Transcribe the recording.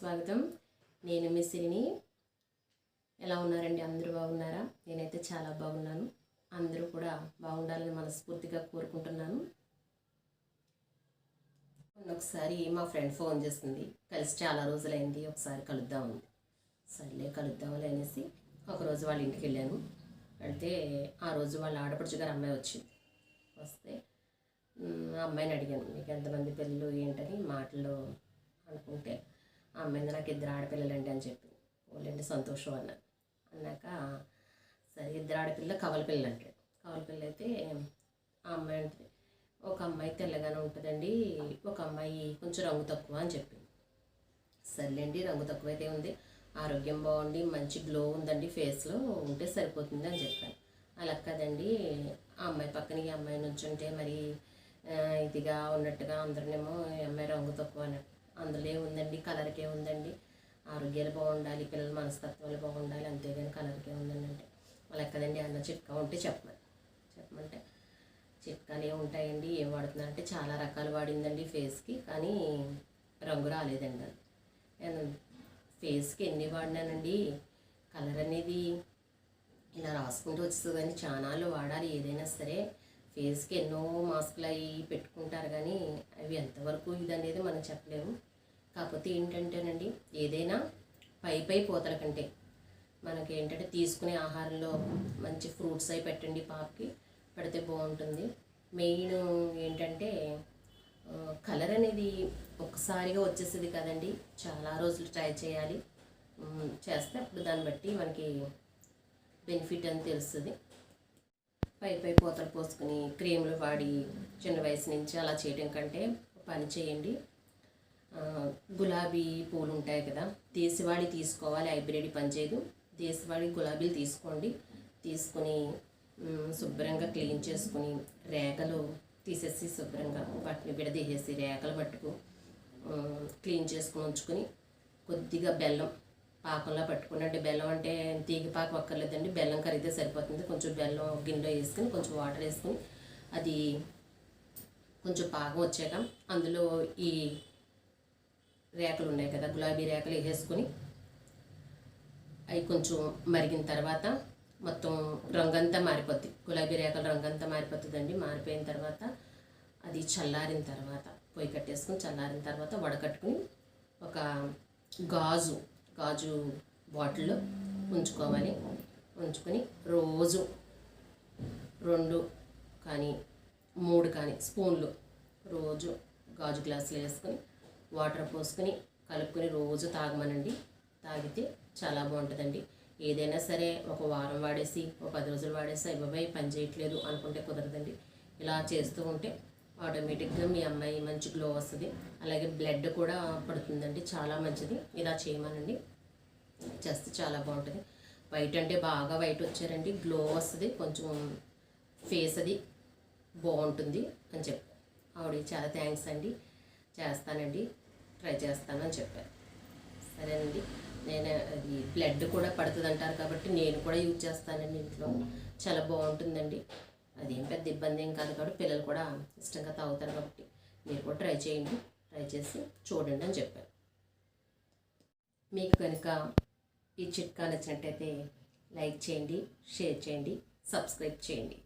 స్వాగతం. నేను మీ సిరిని. ఎలా ఉన్నారండి? అందరూ బాగున్నారా? నేనైతే చాలా బాగున్నాను. అందరూ కూడా బాగుండాలని మనస్ఫూర్తిగా కోరుకుంటున్నాను. ఒకసారి మా ఫ్రెండ్ ఫోన్ చేస్తుంది. కలిసి చాలా రోజులైంది. ఒకసారి కలుద్దాం ఉంది సర్లే కలుద్దాంలే అనేసి ఒకరోజు వాళ్ళ ఇంటికి వెళ్ళాను. వెళ్తే ఆ రోజు వాళ్ళ ఆడపడుచు గారు అమ్మాయి వచ్చింది వస్తే ఆ అమ్మాయిని అడిగాను మీకు ఎంతమంది పిల్లలు ఏంటని మాటలు అనుకుంటే ఆ అమ్మాయి నాకు ఇద్దరు ఆడపిల్లలండి అని చెప్పింది వాళ్ళంటే సంతోషం అన్నాను అన్నాక సరే ఇద్దరు ఆడపిల్ల కవల పిల్లలు అంటాడు కవల పిల్ల అయితే ఆ అమ్మాయి అంటే ఒక అమ్మాయి తెల్లగానే ఉంటుందండి ఒక అమ్మాయి కొంచెం రంగు తక్కువ అని చెప్పింది. సర్లేండి రంగు తక్కువ అయితే ఉంది ఆరోగ్యం బాగుండి మంచి గ్లో ఉందండి ఫేస్లో ఉంటే సరిపోతుంది అని చెప్పాను అలా కదండి ఆ అమ్మాయి పక్కన ఈ అమ్మాయి నుంచుంటే మరి ఇదిగా ఉన్నట్టుగా అందరినేమో ఈ అమ్మాయి రంగు తక్కువ అన్నట్టు. అందులో ఏముందండి? కలర్కే ఉందండి. ఆరోగ్యాలు బాగుండాలి పిల్లల మనస్తత్వాలు బాగుండాలి అంతేగాని కలర్కే ఉందండి అంటే అలా కదండి అన్న చిట్కా ఉంటే చెప్పమని. చెప్పమంటే చిట్కాలు ఏమి ఉంటాయండి? ఏం వాడుతున్నారంటే చాలా రకాలు వాడిందండి ఫేస్కి కానీ రంగు రాలేదండి అది. ఫేస్కి ఎన్ని వాడినానండి? కలర్ అనేది ఇలా రాసుకుంటూ వస్తుంది కానీ చానాలు వాడాలి ఏదైనా సరే. ఫేస్కి ఎన్నో మాస్కులు అవి పెట్టుకుంటారు కానీ అవి ఎంతవరకు ఇది అనేది మనం చెప్పలేము. కాకపోతే ఏంటంటేనండి ఏదైనా పై పై పూతల కంటే మనకి ఏంటంటే తీసుకునే ఆహారంలో మంచి ఫ్రూట్స్ అవి పెట్టండి పాపకి. పెడితే బాగుంటుంది. మెయిన్ ఏంటంటే కలర్ అనేది ఒక్కసారిగా వచ్చేసేది కదండి. చాలా రోజులు ట్రై చేయాలి. చేస్తే అప్పుడు దాన్ని బట్టి మనకి బెనిఫిట్ అని తెలుస్తుంది. పై పై పూతలు పోసుకుని క్రీములు వాడి చిన్న వయసు నుంచి అలా చేయడం కంటే పని చేయండి. గులాబీ పూలు ఉంటాయి కదా దేశవాళి తీసుకోవాలి హైబ్రిడ్ పని చేయదు. దేశవాళి గులాబీలు తీసుకోండి. తీసుకుని శుభ్రంగా క్లీన్ చేసుకుని రేఖలు తీసేసి శుభ్రంగా వాటిని విడదీసేసి రేఖలు పట్టుకు క్లీన్ చేసుకుని ఉంచుకొని కొద్దిగా బెల్లం పాకంలో పట్టుకుని అంటే బెల్లం అంటే తీగ పాకం అక్కర్లేదండి బెల్లం కరిగితే సరిపోతుంది. కొంచెం బెల్లం గిన్నెలో వేసుకుని కొంచెం వాటర్ వేసుకుని అది కొంచెం పాకం వచ్చాక అందులో ఈ రేఖలు ఉన్నాయి కదా గులాబీ రేఖలు వేసేసుకొని అవి కొంచెం మరిగిన తర్వాత మొత్తం రంగంతా మారిపోద్ది. గులాబీ రేఖల రంగంతా మారిపోతుందండి. మారిపోయిన తర్వాత అది చల్లారిన తర్వాత పొయ్యి కట్టేసుకుని చల్లారిన తర్వాత వడకట్టుకుని ఒక గాజు గాజు బాటిల్లో ఉంచుకోవాలి. ఉంచుకొని రోజు రెండు కానీ మూడు కానీ స్పూన్లు రోజు గాజు గ్లాసులు వేసుకొని వాటర్ పోసుకొని కలుపుకొని రోజు తాగమనండి. తాగితే చాలా బాగుంటుందండి. ఏదైనా సరే ఒక వారం వాడేసి ఒక పది రోజులు వాడేసి అబ్బాయి పని చేయట్లేదు అనుకుంటే కుదరదండి. ఇలా చేస్తూ ఉంటే ఆటోమేటిక్గా మీ అమ్మాయి మంచి గ్లో వస్తుంది. అలాగే బ్లడ్ కూడా పడుతుందండి చాలా మంచిది. ఇలా చేయమనండి. చేస్తే చాలా బాగుంటుంది. వైట్ అంటే బాగా వైట్ వచ్చారండి. గ్లో వస్తుంది. కొంచెం ఫేస్ అది బాగుంటుంది అని చెప్పారు ఆవిడ చాలా థ్యాంక్స్ అండి. చేస్తానండి. ట్రై చేస్తాను అని చెప్పారు. సరేనండి. నేను అది బ్లడ్ కూడా పడుతుంది అంటారు కాబట్టి నేను కూడా యూజ్ చేస్తానండి ఇంట్లో. చాలా బాగుంటుందండి. అదేం పెద్ద ఇబ్బంది ఏం కాదు కాబట్టి పిల్లలు కూడా ఇష్టంగా తాగుతారు కాబట్టి మీరు కూడా ట్రై చేయండి. ట్రై చేసి చూడండి అని చెప్పాను. మీకు కనుక ఈ చిట్కా నచ్చినట్టయితే లైక్ చేయండి షేర్ చేయండి సబ్స్క్రైబ్ చేయండి.